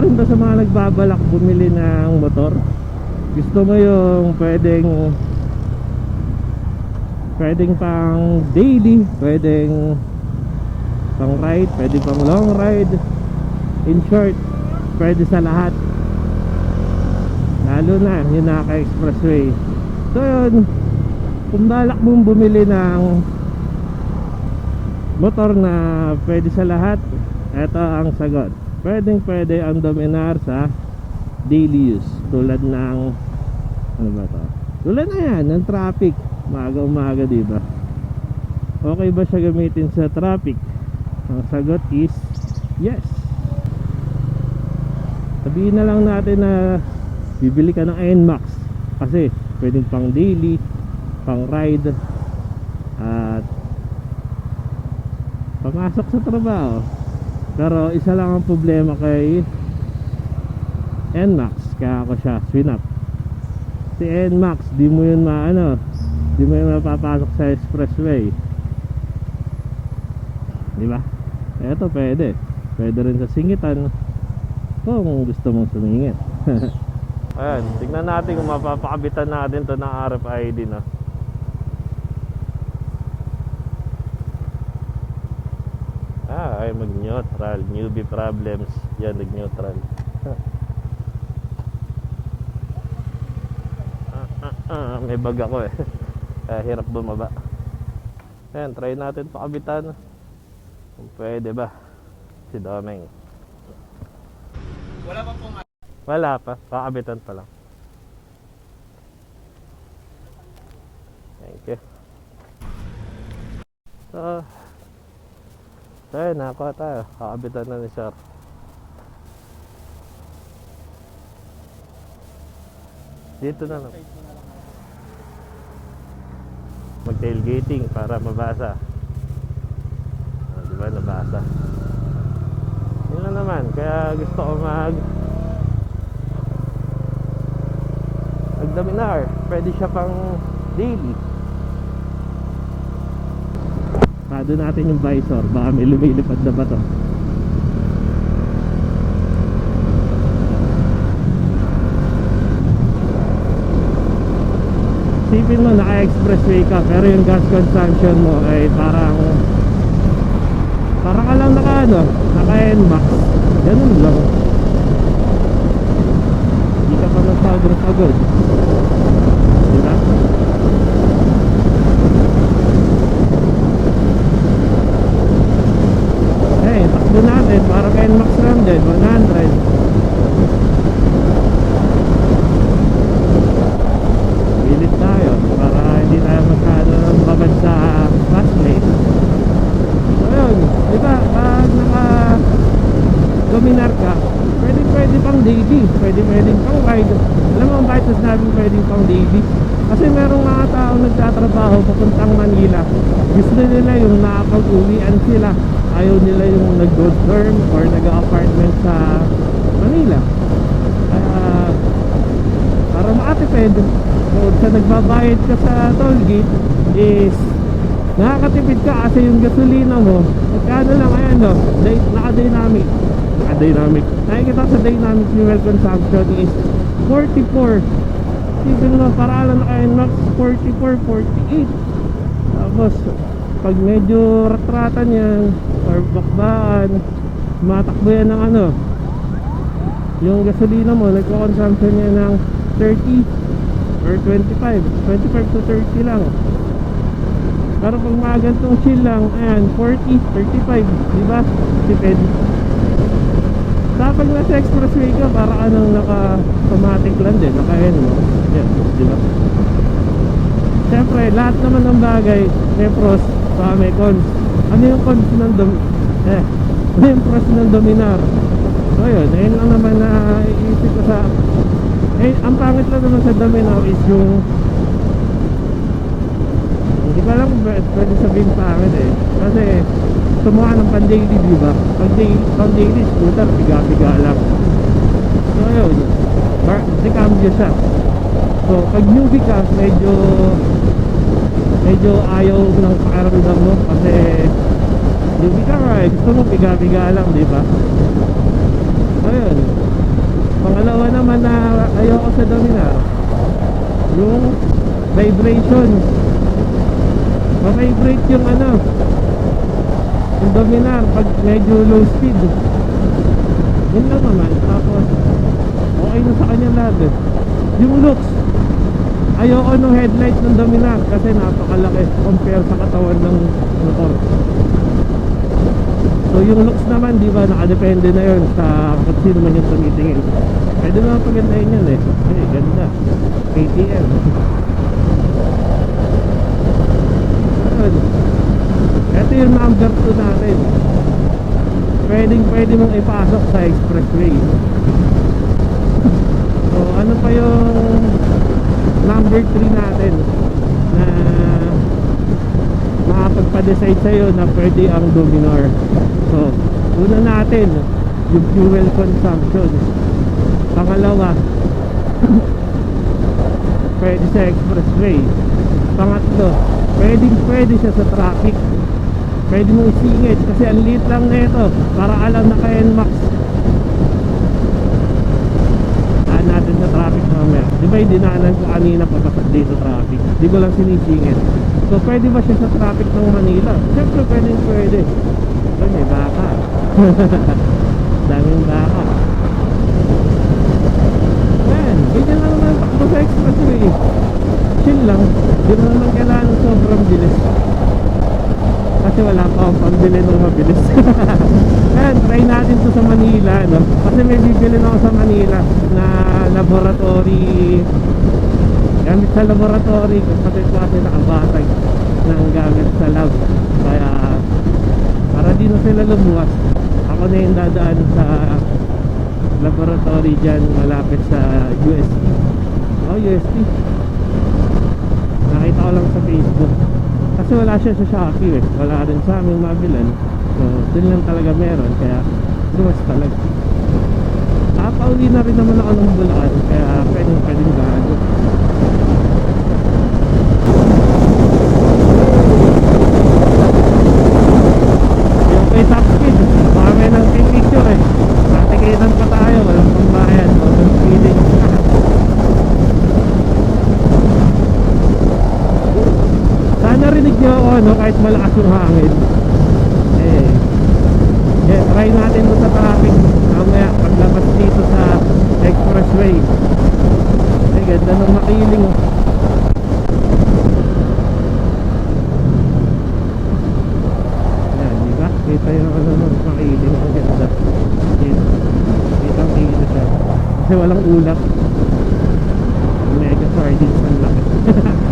ka rin ba sa mga nagbabalak bumili ng motor? Gusto mo yung pwedeng pwedeng pang daily, pwedeng pang ride, pwedeng pang long ride. In short, pwede sa lahat. Lalo na yung naka-expressway. So yun, kung balak mong bumili ng motor na pwede sa lahat, eto ang sagot. Pwedeng pwede ang dominar sa daily use. Tulad ng, ano ba to? Tulad na yan, ng traffic. Maaga umaga, di ba? Okay ba siya gamitin sa traffic? Ang sagot is yes. Sabihin na lang natin na bibili ka ng NMAX kasi pwedeng pang daily, pang ride at pamasok sa trabaho. Pero isa lang ang problema kay NMAX kaya ako siya swinap. Si NMAX di mo yun maano, di mo yun mapapasok sa expressway. Di ba? Eto pwede. Pwede rin sa singitan kung gusto mong sumingit. Ayan, tignan natin kung mapapakabitan natin to ng RFID na. Ah, ay mag-neutral. Newbie problems. Yan, nag-neutral. ah, ah, ah, may bag ako eh. Kaya hirap bumaba. Ayan, try natin pakabitan. Kung pwede ba. Si Domeng. Wala pa pong Wala pa, pakabitan pa lang. Thank you. So, tayo, nakakuha tayo. Kakabitan na ni Sir. Dito na lang. Mag-tailgating para mabasa. Ah, di ba, nabasa. Yun lang naman, kaya gusto ko mag Magdaminar, pwede siya pang daily. Pado natin yung visor, baka may lumilipad na ba to? Sipin mo, naka-expressway ka, pero yung gas consumption mo ay parang parang ka lang naka ano, naka NMAX. Ganun lang. Hindi ka pa magpagod-pagod. Diba? Eh, takbo natin. Parang NMAX lang din. 100. Pilit tayo para hindi tayo masyado fast lane. So yun, di ba, pag naka ka, pwede pwede pang daily, pwede pwede pang ride. Alam mo bakit mas namin pwede pang daily? Kasi merong mga tao nagtatrabaho papuntang Manila. Gusto nila yung nakapag-uwian sila. Ayaw nila yung nag-good term or nag-apartment sa Manila. Kaya para makatipid kung sa nagbabayad ka sa toll gate is nakakatipid ka kasi yung gasolina mo magkano lang ayan no day- naka-dynamic naka-dynamic nakikita sa dynamic fuel consumption is 44 even mo para lang naka NMAX 44, 48 tapos pag medyo ratratan yan or bakbaan matakbo yan ng ano yung gasolina mo nagko-consumption niya ng 30 or 25 25 to 30 lang. Pero pag mga ganitong chill lang ayan 40, 35 di ba tipid kapag nasa expressway ka para ka nang naka automatic lang din naka yan mo yan di ba Siyempre, lahat naman ng bagay may pros pa may cons. Ano yung cons ng dom eh, ano yung pros ng dominar? So yun, ayun lang naman na iisip ko sa eh, ang pangit lang naman sa dominar is yung hindi kung pwede pwede sabihin pangit eh. Kasi sumuha ng pan-daily, di ba? Pag daily, pang-daily scooter, biga-biga lang. So yun, bar, di cambio siya. So pag newbie ka, medyo medyo ayaw ng pakiramdam mo kasi newbie ka nga gusto mo biga-biga lang, di ba? So yun, Pangalawa naman na ayoko sa Dominar, yung vibration. Ma-vibrate yung ano, yung Dominar pag medyo low speed. Yun lang naman. Tapos, okay na sa kanya lahat eh. Yung looks, ayoko ng headlight ng Dominar kasi napakalaki compare sa katawan ng motor. So yung looks naman, di ba, nakadepende na yun sa kung sino man yung tumitingin. Pwede naman pagandahin yun eh. Eh, ganda. KTM. Ayun. Ito yung number 2 natin. Pwedeng pwede mong ipasok sa expressway. So ano pa yung number 3 natin na makapagpa-decide sa'yo na pwede ang Dominar. So, una natin, yung fuel consumption. Pangalawa, pwede sa expressway. Pangatlo, pwedeng pwede siya sa traffic. Pwede mong isingit kasi ang liit lang nito para alam na kay NMAX. Daan natin sa traffic mamaya. Di ba yung dinaanan ko kanina papasok dito traffic? Di ko lang sinisingit. So pwede ba siya sa traffic ng Manila? Siyempre pwede pwede. Ay, may baka. Daming baka. Yan, ganyan lang naman takbo sa expressway. Chill lang. Di mo naman kailangan sobrang bilis. Kasi wala pa akong pambili ng mabilis. Yan, try natin to sa Manila, no? Kasi may bibili ako sa Manila na laboratory gamit sa laboratory kasi kasi nakabatag ng gamit sa lab kaya para di na sila lumuwas ako na yung dadaan sa laboratory dyan malapit sa UST oh UST ko lang sa Facebook. Kasi wala siya sa Shopee eh. Wala rin sa aming mabilan so dun lang talaga meron kaya lumas talaga. Nakapauwi na rin naman ako ng Bulacan kaya pwedeng pwedeng gaano yung kay top speed baka may nang picture eh natikitan pa tayo walang pambayan walang speeding sana rinig nyo ako no kahit malakas yung hangin eh yeah, mo sa traffic mamaya paglabas dito sa expressway eh ganda ng makiling oh Yan, di ba? Kita yung ano ng makiling ang ganda. Dito. Dito ang kita siya. Kasi walang ulap. Mega sardines ang laki.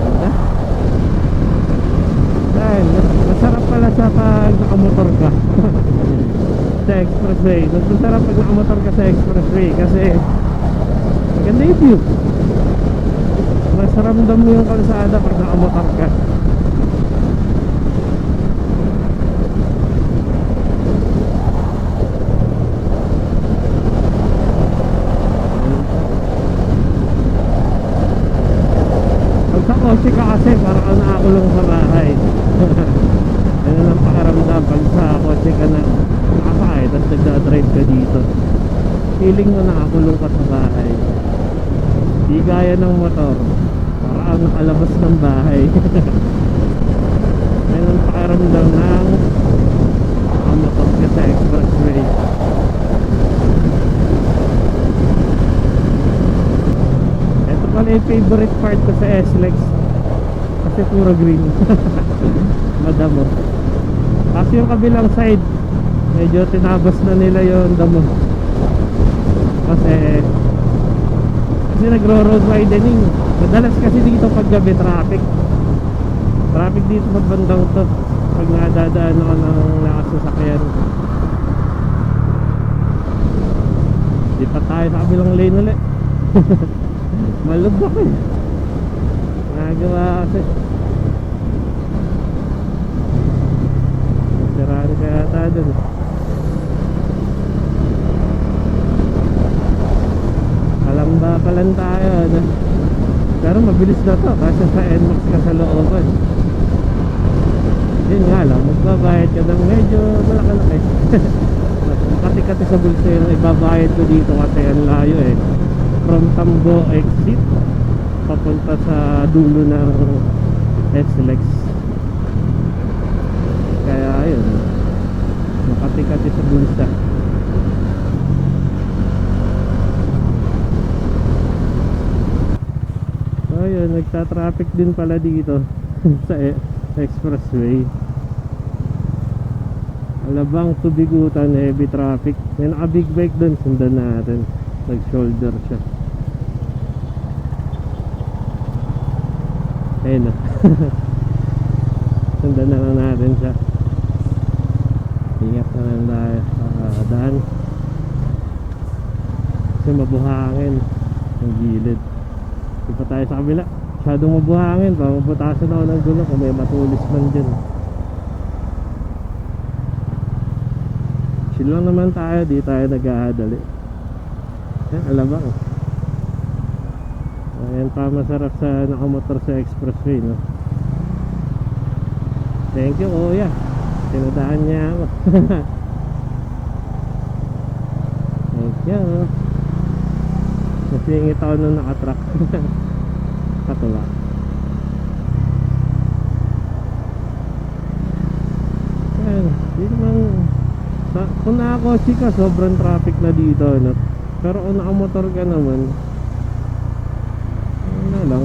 Ganda. Dahil, masarap pala sa pag nakamotor ka. sa expressway. Mas masarap pag nakamotor ka sa expressway kasi maganda yung view. Mas ramdam mo yung kalsada pag nakamotor ka. Pag sa kotse ka kasi parang ka nakakulong sa bahay pakaramdam pag sa kotse ka na nakasakay tapos nagdadrive ka dito feeling mo nakakulong ka sa bahay Di gaya ng motor. Para ang nakalabas ng bahay. Ayun ang pakiramdam ng ang motor ka sa expressway. Ito pala yung favorite part ko sa S-Lex. Kasi puro green. Madamo. Tapos yung kabilang side, medyo tinabas na nila yung damo. Kasi kasi nagro-road widening. Madalas kasi dito pag gabi traffic. Traffic dito pag bandang to. Pag nadadaan ako ng nakasasakyan. Di pa tayo sa kabilang lane ulit. Malubak eh. Nagawa kasi. Kaya tayo dun. Kalamba pa lang tayo. Ano? Pero mabilis na to kasi sa NMAX ka sa looban. Yun nga lang, babayad ka ng medyo malaki-laki makati-kati sa bulsa yung ibabayad ko dito kasi ang layo eh from Tambo exit papunta sa dulo ng SLEX kaya ayun makati-kati sa bulsa. So ayun nagta-traffic din pala dito sa e- expressway. Alabang to Bigutan heavy traffic. May naka big bike dun sundan natin. Nag shoulder siya. Ayun na. Sundan na lang natin siya tayo sa daan kasi mabuhangin ang gilid. Pa tayo sa kabila. Masyadong mabuhangin pa maputasan ako ng gulo kung may matulis man dyan. Chill lang naman tayo di tayo nag-aadali. Yan alabang ayan pa masarap sa nakamotor sa expressway no? Thank you kuya. Tinadaan niya ako thank you nasingit ako nung nakatrack. Katuwa. Ayan, di naman sa, kung nakakotse ka sobrang traffic na dito no? pero kung nakamotor ka naman ano lang.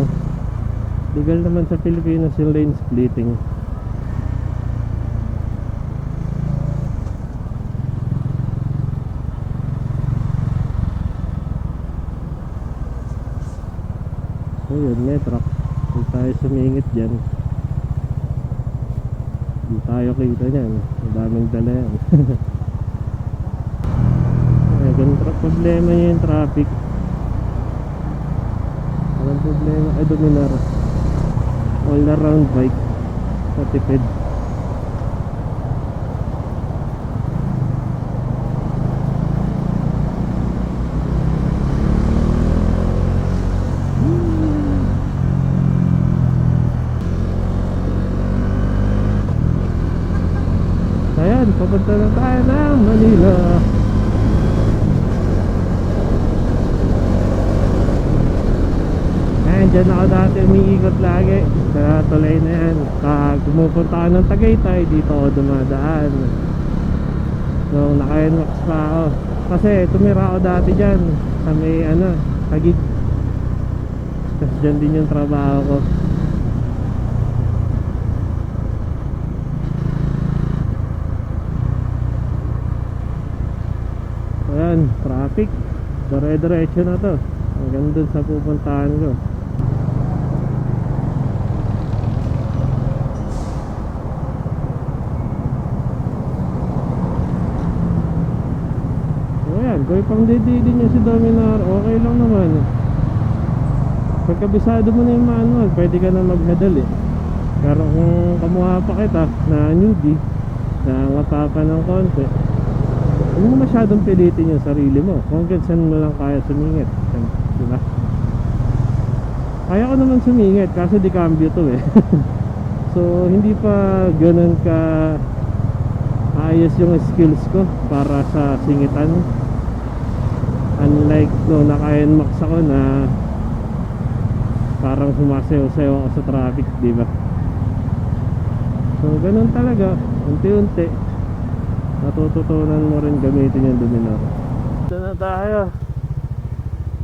Legal naman sa Pilipinas yung lane splitting So yun, may truck. Huwag tayo sumingit dyan. Hindi tayo kita niyan. Ang daming dala yan. Ay, ganun tra- problema niya yung traffic. Walang problema. Ay, dominar. All around bike. Patipid. Ayan, papunta na tayo ng Manila. Ayan, dyan ako dati umiikot lagi. Sa tulay na yan. Pag pumupunta ka ng Tagaytay, dito ako dumadaan. So, naka-NMAX pa ako. Kasi tumira ako dati dyan. Sa may ano, Tagig. Tapos dyan din yung trabaho ko. Ayan, traffic. Dire-diretso na to. Hanggang dun sa pupuntahan ko. O yan, kung ipang dididi niya si Dominar, okay lang naman. Pagkabisado mo na yung manual, pwede ka na maghadal eh. Pero kung kamuha pa kita na newbie, na matapa ng konti, Huwag mo masyadong pilitin yung sarili mo. Kung hanggang saan mo lang kaya sumingit. Di ba? Kaya ko naman sumingit kaso di cambio to eh. so hindi pa ganun ka ayos yung skills ko para sa singitan. Unlike no naka-NMAX ako na parang sumasayaw-sayaw ako sa traffic, di ba? So ganun talaga, unti-unti natututunan mo rin gamitin yung dominar ito na tayo.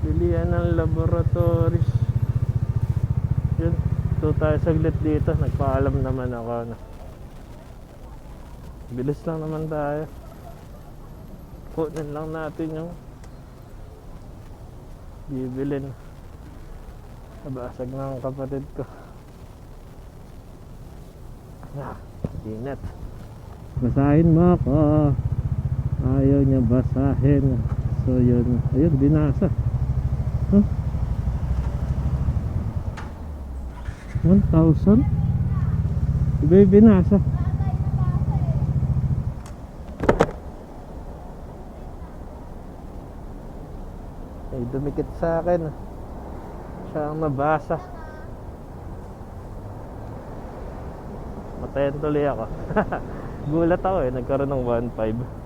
Bilihan ng laboratories. Yun ito tayo saglit dito. Nagpaalam naman ako na bilis lang naman tayo. Kunin lang natin yung bibilin. Nabasag ng kapatid ko. Ah, inat basahin mo ako ayaw niya basahin. So yun. Ayun binasa. Huh? 1,000 iba yung binasa. Ay dumikit sa akin. Siya ang nabasa. Matayan tuloy ako Gulat ako eh, nagkaroon ng 1.5.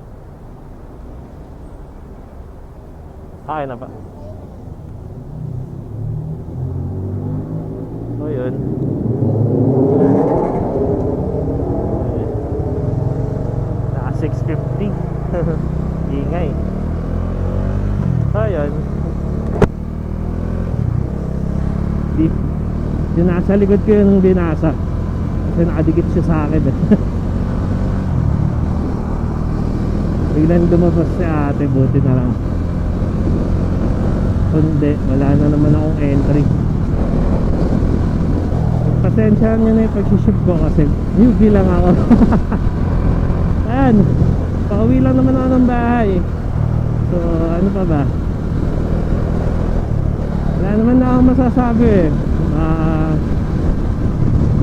Akin na pa. So yun. Ayun. Naka 650. Ingay. So yun. Di, yung nasa likod ko yung binasa. Kasi nakadikit siya sa akin eh. Biglang lumabas si ate, buti na lang. Kundi, wala na naman akong entry. Pasensya nyo na yung pag-ship ko kasi newbie lang ako. Ayan, pauwi lang naman ako ng bahay. So, ano pa ba? Wala naman na akong masasabi eh. Ah,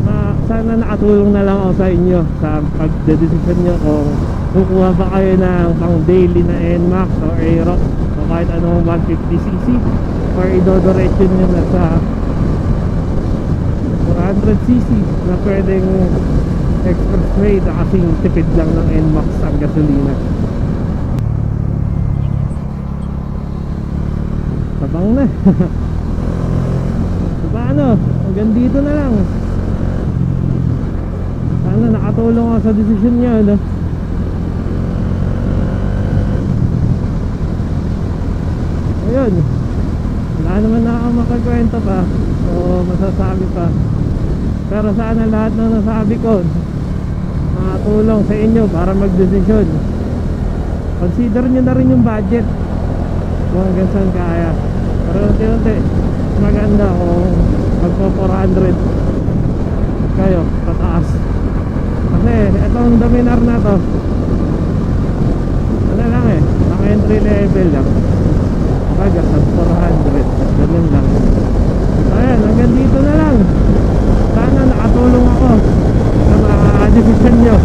ma sana nakatulong na lang ako sa inyo sa pagdedesisyon nyo kung kukuha ba kayo ng pang daily na NMAX or Aerox o kahit anong 150cc or idodoretso nyo na sa 400cc na pwedeng expressway na kasing tipid lang ng NMAX ang gasolina? Tabang na. So paano hanggang dito na lang. Sana nakatulong ako sa desisyon nyo no? ayun wala naman na ako makakwento pa. O masasabi pa. Pero sana lahat ng nasabi ko makatulong sa inyo para magdesisyon. Consider nyo na rin yung budget. Kung hanggang saan kaya. Pero unti-unti maganda kung magpo 400 kayo pataas kasi itong dominar na to ano lang eh ang entry level lang. Baga sa 400 ganun lang. Ayan hanggang dito na lang. Sana nakatulong ako sa mga decision nyo